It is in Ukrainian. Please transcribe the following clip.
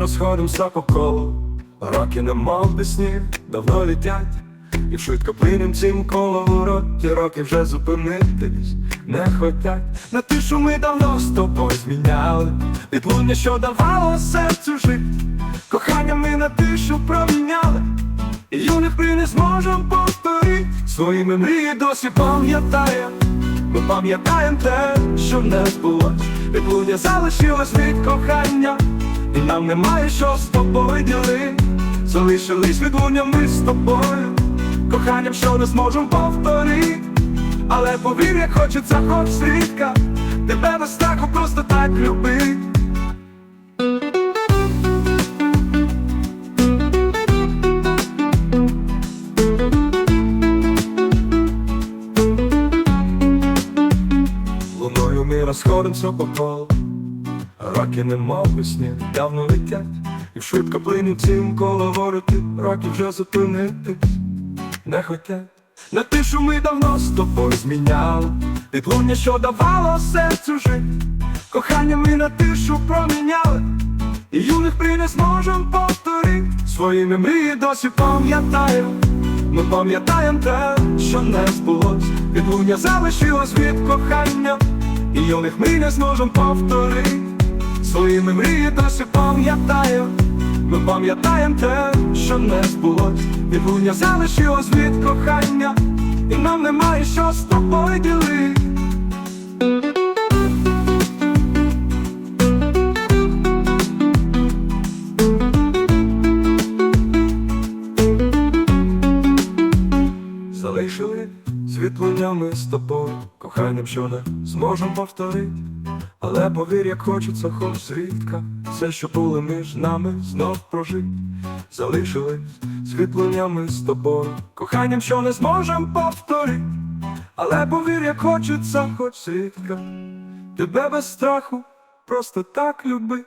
розходимося по колу, роки немов без сніг, давно летять, і швидко плинем цим коловороті роки вже зупинитись не хотять. На тишу ми давно з тобою зміняли, відлуння, що давало серцю жити, кохання ми на тишу проміняли. І юних ми не зможем повторити. Своїми мрії досі пам'ятає. Ми пам'ятаєм те, що не збулось Відлуння залишилось від кохання І нам немає що з тобою ділити Залишились відлуння ми з тобою. Коханням, що не зможем повторити. Але повір, як хочеться хоч зрідка. Тебе без страху просто так любить. Луною ми розходимося по колу Роки немов весні давно летять. І швидко плинуть цим коловороти Роки вже зупинитись не хотять. На тишу ми давно з тобою зміняли. Відлуння, що давало серцю жити. Кохання ми на тишу проміняли. І юних при не зможем повторити. Своїми мрії досі пам'ятаю Ми пам'ятаєм те, що не збулось Відлуння залишилось від кохання. І юних ми не зможем повторити Своїми мрії досі пам'ятаю. Ми пам'ятаєм те, що не збулось Відлуння залишилось від кохання І нам немає що з тобою ділити. Залишили світлення ми з тобою, коханням, що не зможем повторити. Але повір, як хочеться, хоч зрідка, все, що було між нами, знов прожить. залишились світлонями з тобою, коханням, що не зможем повторити. Але повір, як хочеться, хоч зрідка, тебе без страху, просто так любить.